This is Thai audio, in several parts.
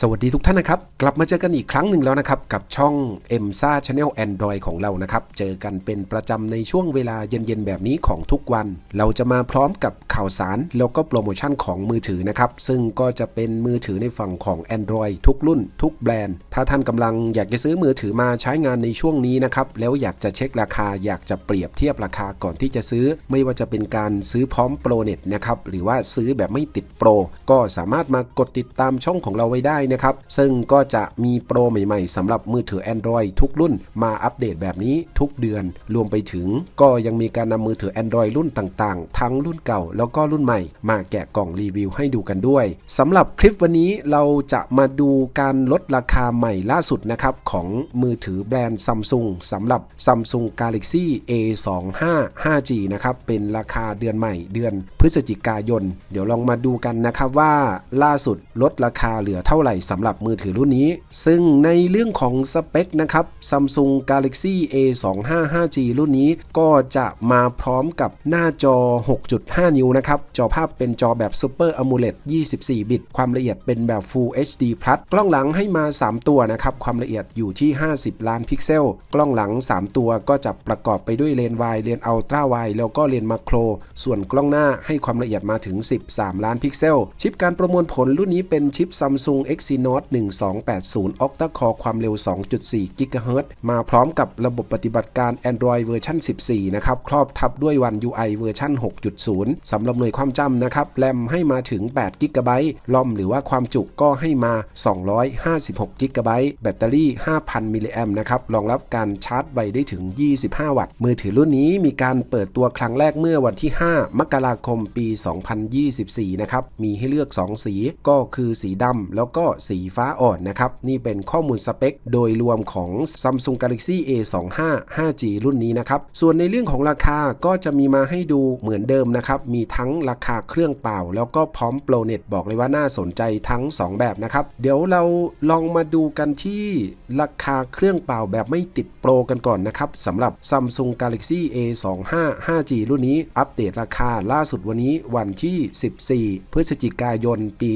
สวัสดีทุกท่านนะครับ กลับมาเจอกันอีกครั้งหนึ่งแล้วนะครับ กับช่อง e m s a Channel Android ของเรานะครับ เจอกันเป็นประจำในช่วงเวลาเย็นๆแบบนี้ของทุกวัน เราจะมาพร้อมกับข่าวสารแล้วก็โปรโมชั่นของมือถือนะครับ ซึ่งก็จะเป็นมือถือในฝั่งของ Android ทุกรุ่น ทุกแบรนด์ ถ้าท่านกำลังอยากจะซื้อมือถือมาใช้งานในช่วงนี้นะครับแล้วอยากจะเช็คราคาอยากจะเปรียบเทียบราคาก่อนที่จะซื้อ ไม่ว่าจะเป็นการซื้อพร้อมโปรเน็ตนะครับหรือว่าซื้อแบบไม่ติดโปรก็สามารถมากดติดตามช่องของเราไว้ได้นะครับ ซึ่งก็จะมีโปรใหม่ๆสำหรับมือถือ Android ทุกรุ่นมาอัปเดตแบบนี้ทุกเดือน รวมไปถึงก็ยังมีการนำมือถือ Android รุ่นต่างๆ ทั้งรุ่นเก่าแล้วก็รุ่นใหม่ มาแกะกล่องรีวิวให้ดูกันด้วยสำหรับคลิปวันนี้เราจะมาดูการลดราคาใหม่ล่าสุดนะครับของมือถือแบรนด์ Samsung สำหรับ Samsung Galaxy A25 5G นะครับเป็นราคาเดือนใหม่เดือนพฤศจิกายน เดี๋ยวลองมาดูกันนะครับว่าล่าสุดลดราคาเหลือเท่าไหร่สำหรับมือถือรุ่นนี้ ซึ่งในเรื่องของสเปคนะครับ Samsung Galaxy A25 5G รุ่นนี้ก็จะมาพร้อมกับหน้าจอ 6.5 นิ้วนะครับ จอภาพเป็นจอแบบ Super AMOLED 24 บิต ความละเอียดเป็นแบบ Full HD Plus กล้องหลังให้มา 3 ตัวนะครับ ความละเอียดอยู่ที่ 50 ล้านพิกเซล กล้องหลัง 3 ตัวก็จะประกอบไปด้วยเลนส์วายเลนส์อัลตร้าวายแล้วก็เลนส์มาโคร ส่วนกล้องหน้าให้ความละเอียดมาถึง 13 ล้านพิกเซล ชิปการประมวลผลรุ่นนี้เป็นชิป Samsung X Exynos 1280 Octa Core ความเร็ว 2.4 GHz มาพร้อมกับระบบปฏิบัติการ Android เวอร์ชัน14 นะครับ ครอบทับด้วย One UI เวอร์ชัน6.0 สำหรับหน่วยความจำนะครับ แรมให้มาถึง8 GB ลอมหรือว่าความจุก็ให้มา 256 GB แบตเตอรี่ 5,000 มิลลิแอมนะครับ รองรับการชาร์จไวได้ถึง 25 วัตต์ มือถือรุ่นนี้มีการเปิดตัวครั้งแรกเมื่อวันที่ 5 มกราคมปี 2024 นะครับ มีให้เลือก 2 สีก็คือสีดำแล้วก็สีฟ้าอ่อนนะครับ นี่เป็นข้อมูลสเปค โดยรวมของ Samsung Galaxy A25 5G รุ่นนี้นะครับ ส่วนในเรื่องของราคาก็จะมีมาให้ดูเหมือนเดิมนะครับ มีทั้งราคาเครื่องเปล่า แล้วก็พร้อมโปรเน็ตบอกเลยว่าน่าสนใจทั้ง 2 แบบนะครับ เดี๋ยวเราลองมาดูกันที่ราคาเครื่องเปล่าแบบไม่ติดโปรกันก่อนนะครับสำหรับ Samsung Galaxy A25 5G รุ่นนี้ อัปเดตราคาล่าสุดวันนี้วันที่ 14 พฤศจิกายน ปี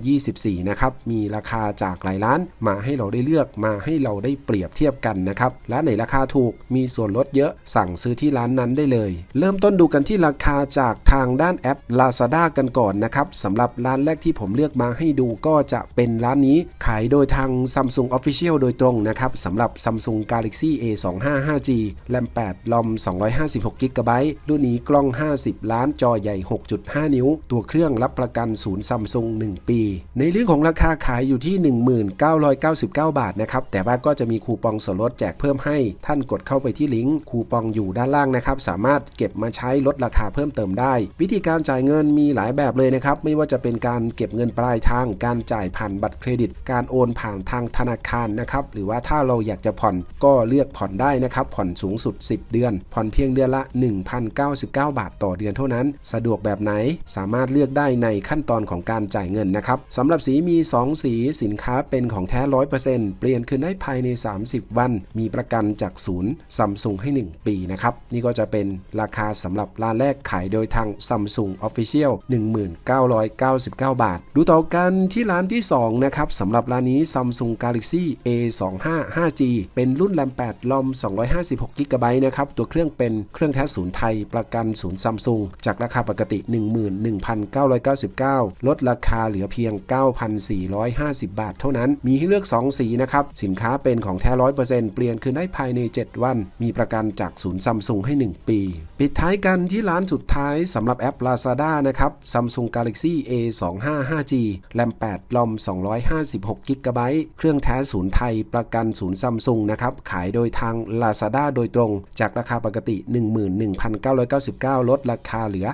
2024 นะครับมีราคาจากหลายร้าน มาให้เราได้เลือกมาให้เราได้เปรียบเทียบกันนะครับร้านไหนราคาถูกมีส่วนลดเยอะสั่งซื้อที่ร้านนั้นได้เลย เริ่มต้นดูกันที่ราคาจากทางด้านแอป Lazada กันก่อนนะครับสำหรับร้านแรกที่ผมเลือกมาให้ดูก็จะเป็นร้านนี้ขายโดยทาง Samsung Official โดยตรงนะครับสำหรับ Samsung Galaxy A25 5G แรม8ลอม256 GB รุ่นนี้กล้อง 50 ล้านจอใหญ่ 6.5 นิ้ว ตัวเครื่องรับประกันศูนย์ Samsung 1 ปี ในเรื่องของราคาขายอยู่ที่ 1999 บาทนะครับ แต่ว่าก็จะมีคูปองส่วนลดแจกเพิ่มให้ ท่านกดเข้าไปที่ลิงก์คูปองอยู่ด้านล่างนะครับ สามารถเก็บมาใช้ลดราคาเพิ่มเติมได้ วิธีการจ่ายเงินมีหลายแบบเลยนะครับ ไม่ว่าจะเป็นการเก็บเงินปลายทาง การจ่ายผ่านบัตรเครดิต การโอนผ่านทางธนาคารนะครับ หรือว่าถ้าเราอยากจะผ่อนก็เลือกผ่อนได้นะครับ ผ่อนสูงสุด 10 เดือน ผ่อนเพียงเดือนละ 1,099 บาทต่อเดือนเท่านั้น สะดวกแบบไหน สามารถเลือกได้ในขั้นตอนของการจ่ายเงินนะครับสำหรับสีมี 2สีสินค้าเป็นของแท้ 100%เปลี่ยนคืนได้ภายใน 30 วัน มีประกันจากศูนย์ซัมซุงให้ 1 ปีนะครับ นี่ก็จะเป็นราคาสำหรับร้านแรกขายโดยทาง Samsung Official 1999 บาท ดูต่อกันที่ร้านที่ 2 นะครับสำหรับร้านนี้ Samsung Galaxy A25 5G เป็นรุ่นแรม8ลอม256 g b นะครับ ตัวเครื่องเป็นเครื่องแท้ศูนย์ไทยประกันศูนย์ซัมซุงจากราคาปกติ 11,999 ลดราคาเหลือเพียง9,450 บาทเท่านั้น มีให้เลือก 2 สีนะครับ สินค้าเป็นของแท้100%เปลี่ยนคืนได้ภายใน 7 วัน มีประกันจากศูนย์ซัมซุงให้ 1 ปี ปิดท้ายกันที่ร้านสุดท้ายสำหรับแอป Lazada นะครับ Samsung Galaxy A25 5G แรม8ลอม256 g b เครื่องแท้ศูนย์ไทยประกันศูนย์ซัมซุงนะครับ ขายโดยทาง Lazada โดยตรง จากราคาปกติ 11,999 ลดราคาเหลือ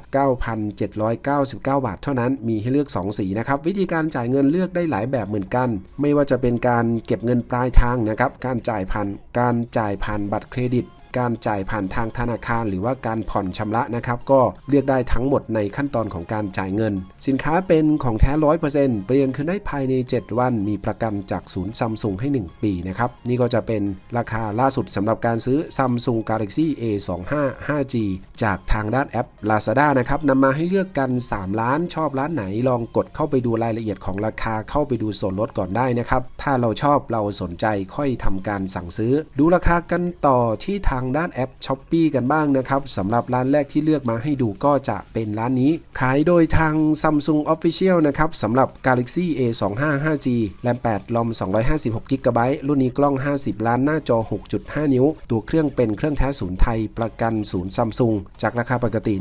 9,799 บาท เท่านั้น มีให้เลือก 2 สีนะครับ วิธีการจ่ายเงินเลือกได้ได้หลายแบบเหมือนกัน ไม่ว่าจะเป็นการเก็บเงินปลายทางนะครับ การจ่ายผ่านการจ่ายผ่านบัตรเครดิต การจ่ายผ่านทางธนาคาร หรือว่าการผ่อนชำระนะครับ ก็เรียกได้ทั้งหมดในขั้นตอนของการจ่ายเงิน สินค้าเป็นของแท้ร้อยเปอร์เซ็นต์เปลี่ยนคืนได้ภายใน 7 วัน มีประกันจากศูนย์ซัมซุงให้ 1 ปีนะครับ นี่ก็จะเป็นราคาล่าสุดสำหรับการซื้อ Samsung Galaxy A25 5G จากทางด้านแอป Lazada นะครับนำมาให้เลือกกัน 3 ล้านชอบร้านไหน ลองกดเข้าไปดูรายละเอียดของราคาเข้าไปดูส่วนลดก่อนได้นะครับ ถ้าเราชอบเราสนใจค่อยทำการสั่งซื้อ ดูราคากันต่อที่ทางงด้านแอป s h อ p e e กันบ้างนะครับสำหรับร้านแรกที่เลือกมาให้ดูก็จะเป็นร้านนี้ ขายโดยทาง Samsung Official นะครับสำหรับ Galaxy A25 5G แรม 8 ลอม 256 g b รุ่นนี้กล้อง 50 ล้านหน้าจอ 6.5 นิ้ว ตัวเครื่องเป็นเครื่องแท้ศูนย์ไทยประกันศูนย์ซัมซุงจากราคาปกติ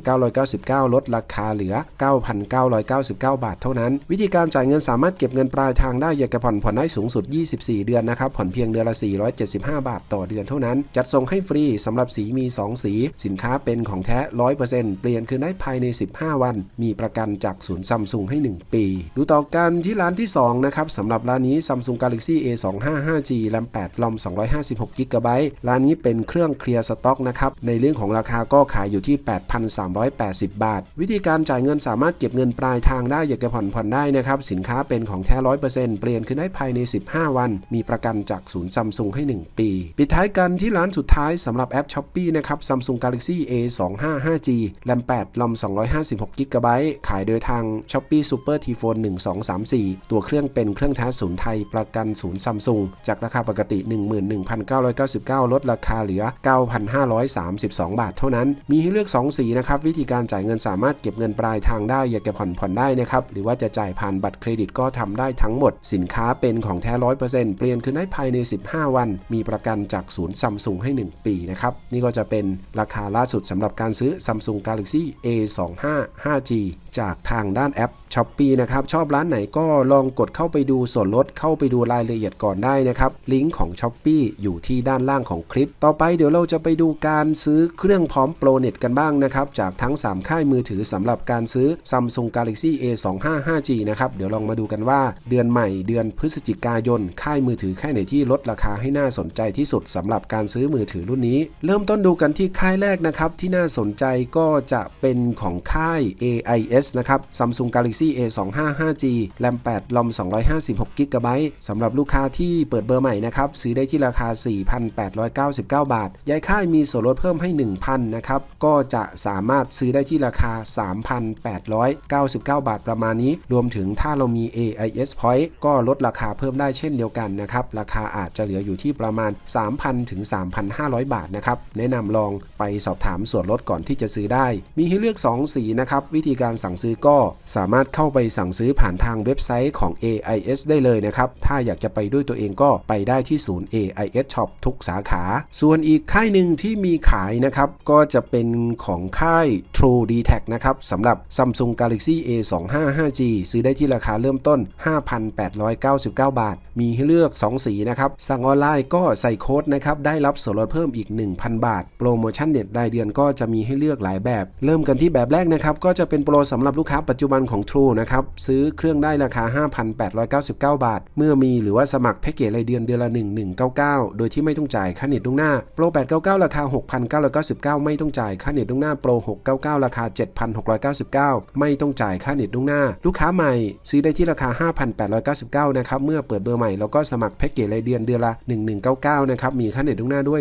11,999 ลดราคาเหลือ 9,999 บาทเท่านั้น วิธีการจ่ายเงินสามารถเก็บเงินปลายทางได้อยากจะผ่อนผ่อนได้สูงสุด 24 เดือนนะครับผ่อนเพียงเดือนละ 475 บาทต่อเดือนเท่านั้นจัดส่งให้ฟรีสำหรับสีมี 2 สี สินค้าเป็นของแท้ 100%เปลี่ยนคืนได้ภายใน 15 วัน มีประกันจากศูนย์ซัมซุงให้ 1 ปี ดูต่อกันที่ร้านที่ 2 นะครับสำหรับร้านนี้ Samsung Galaxy A25 5G แรม8ลอม256 g b ร้านนี้เป็นเครื่องเคลียร์สต็อกนะครับ ในเรื่องของราคาก็ขายอยู่ที่ 8,380 บาท วิธีการจ่ายเงินสามารถเก็บเงินปลายทางได้ อยากจะผ่อนผ่อนได้นะครับ สินค้าเป็นของแท้ 100%เปลี่ยนคืนได้ภายใน 15 วัน มีประกันจากศูนย์ซัมซุงให้ 1 ปี ปิดท้ายกันที่ร้านสุดท้ายสำหรับแอป s h อ p e e นะครับ Samsung Galaxy A25 5G แรม8ลอม256 g b ขายโดยทาง Shopee Super T Phone 1234 ตัวเครื่องเป็นเครื่องแท้ศูนย์ไทยประกันศูนย์ซัมซุงจากราคาปกติ 11,999 ลดราคาเหลือ 9,532 บาทเท่านั้น มีให้เลือก 2 สีนะครับ วิธีการจ่ายเงินสามารถเก็บเงินปลายทางได้ อยากจะผ่อนผ่อนได้นะครับ หรือว่าจะจ่ายผ่านบัตรเครดิตก็ทำได้ทั้งหมด สินค้าเป็นของแท้ 100%เปลี่ยนคืนได้ภายใน 15 วัน มีประกันจากศูนย์ซัมซุงให้ 1 ปีนะครับ นี่ก็จะเป็นราคาล่าสุดสำหรับการซื้อ Samsung Galaxy A25 5G จากทางด้านแอป s h อ p e e นะครับ ชอบร้านไหนก็ลองกดเข้าไปดูส่วนลดเข้าไปดูรายละเอียดก่อนได้นะครับ ลิงก์ของ s h อ p e e อยู่ที่ด้านล่างของคลิป ต่อไปเดี๋ยวเราจะไปดูการซื้อเครื่องพร้อมโปรเน็ตกันบ้างนะครับ จากทั้ง 3 ค่ายมือถือสำหรับการซื้อ Samsung Galaxy A25 5G นะครับ เดี๋ยวลองมาดูกันว่า เดือนใหม่เดือนพฤศจิกายน ค่ายมือถือค่ายไหนที่ลดราคาให้น่าสนใจที่สุดสำหรับการซื้อมือถือรุ่นนี้ เริ่มต้นดูกันที่ค่ายแรกนะครับที่น่าสนใจก็จะเป็นของค่าย AIS นะครับ Samsung Galaxy A25 5G แรม8ลอม256 g b สำหรับลูกค้าที่เปิดเบอร์ใหม่นะครับ ซื้อได้ที่ราคา 4,899 บาท ย้ายค่ายมีส่วนลดเพิ่มให้ 1,000 นะครับ ก็จะสามารถซื้อได้ที่ราคา 3,899 บาทประมาณนี้ รวมถึงถ้าเรามี AIS Point ก็ลดราคาเพิ่มได้เช่นเดียวกันนะครับ ราคาอาจจะเหลืออยู่ที่ประมาณ 3,000 ถึง 3,500 บาทนะครับ แนะนำลองไปสอบถามส่วนลดก่อนที่จะซื้อได้ มีให้เลือก 2 สีนะครับ วิธีการสั่งซื้อก็สามารถเข้าไปสั่งซื้อผ่านทางเว็บไซต์ของ AIS ได้เลยนะครับ ถ้าอยากจะไปด้วยตัวเองก็ไปได้ที่ศูนย์ AIS Shop ทุกสาขา ส่วนอีกค่ายหนึ่งที่มีขายนะครับ ก็จะเป็นของค่าย True d t a c นะครับสำหรับ Samsung Galaxy A25 5G ซื้อได้ที่ราคาเริ่มต้น 5,899 บาท มีให้เลือก 2 สีนะครับ สั่งออนไลน์ก็ใส่โค้ดนะครับ ได้รับส่วนลดเพิ่มอีก 1,000 บาท โปรโมชั่นเน็ตรายเดือนก็จะมีให้เลือกหลายแบบ เริ่มกันที่แบบแรกนะครับ ก็จะเป็นโปรสำหรับำหรับลูกค้าปัจจุบันของ True นะครับซื้อเครื่องได้ราคา 5,899 บาท เมื่อมีหรือว่าสมัครแพ็กเกจรายเดือนเดือนละ 1199 โดยที่ไม่ต้องจ่ายค่าเน็ตล่วงหน้าโปร 899 ราคา 6,999 ไม่ต้องจ่ายค่าเน็ตล่วงหน้าโปร 699 ราคา 7,699 ไม่ต้องจ่ายค่าเน็ตล่วงหน้า ลูกค้าใหม่ ซื้อได้ที่ราคา 5,899 นะครับเมื่อเปิดเบอร์ใหม่แล้วก็สมัครแพ็กเกจรายเดือนเดือนละ 1199 นะครับมีค่าเน็ตล่วงหน้าด้วย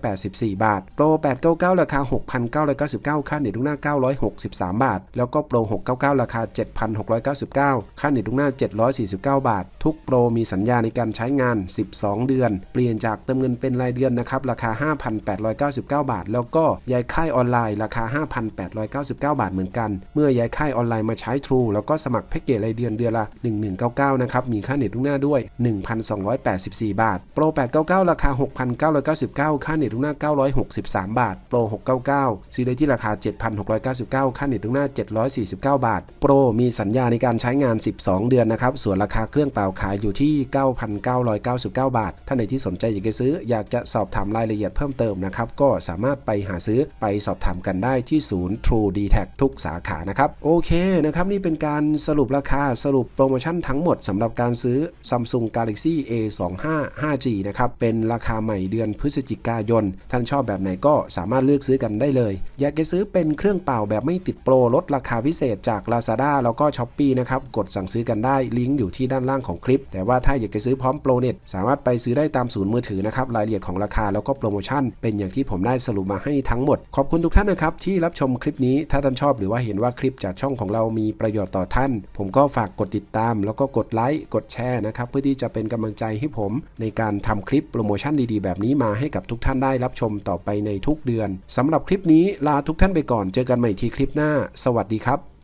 1,284 บาทโปร 899 ราคา 6,999 ค่าเน็ตล่วงหน้า 963 บาท แล้วก็โปร 699 ราคา 7,699 ค่าเน็ตล่วงหน้า 749 บาท ทุกโปรมีสัญญาในการใช้งาน 12 เดือน เปลี่ยนจากเติมเงินเป็นรายเดือนนะครับ ราคา 5,899 บาท แล้วก็ย้ายค่ายออนไลน์ราคา 5,899 บาทเหมือนกัน เมื่อย้ายค่ายออนไลน์มาใช้ True แล้วก็สมัครแพ็กเกจรายเดือนเดือนละ 1199 นะครับ มีค่าเน็ตล่วงหน้าด้วย 1,284 บาท โปร 899 ราคา 6,999 ค่าเน็ตล่วงหน้า 963 บาท โปร 699 ซื้อได้ที่ราคา 7,699 ค่าเน็ตล่วงหน้า749 บาท โปรมีสัญญาในการใช้งาน 12 เดือนนะครับ ส่วนราคาเครื่องเปล่าขายอยู่ที่ 9,999 บาท ท่านไหนที่สนใจอยากจะซื้อ อยากจะสอบถามรายละเอียดเพิ่มเติมนะครับ ก็สามารถไปหาซื้อไปสอบถามกันได้ที่ศูนย์ True d t a c ทุกสาขานะครับ โอเคนะครับ นี่เป็นการสรุปราคาสรุปโปรโมชั่นทั้งหมดสำหรับการซื้อ Samsung Galaxy A25 5G นะครับ เป็นราคาใหม่เดือนพฤศจิกายน ท่านชอบแบบไหนก็สามารถเลือกซื้อกันได้เลย อยากจะซื้อเป็นเครื่องเปล่าแบบไม่ติดโปรลดราคาพิเศษจาก Lazada แล้วก็ s h อ p e e นะครับกดสั่งซื้อกันได้ลิงก์อยู่ที่ด้านล่างของคลิป แต่ว่าถ้าอยากจะซื้อพร้อมโปรเน็ตสามารถไปซื้อได้ตามศูนย์มือถือนะครับรายละเอียดของราคาแล้วก็โปรโมชั่น เป็นอย่างที่ผมได้สรุปมาให้ทั้งหมด ขอบคุณทุกท่านนะครับที่รับชมคลิปนี้ถ้าท่านชอบหรือว่าเห็นว่าคลิปจากช่องของเรามีประโยชน์ต่อท่าน ผมก็ฝากกดติดตาม แล้วก็กดไลค์กดแชร์นะครับเพื่อที่จะเป็นกำลังใจให้ผมในการทำคลิปโปรโมชั่นดีๆ แบบนี้มาให้กับทุกท่านได้รับชมต่อไปในทุกเดือนสำหรับคลิปนี้ลาทุกท่านไปก่อนเจอกันใหม่ทีคลิปหน้า สวัสดีครับ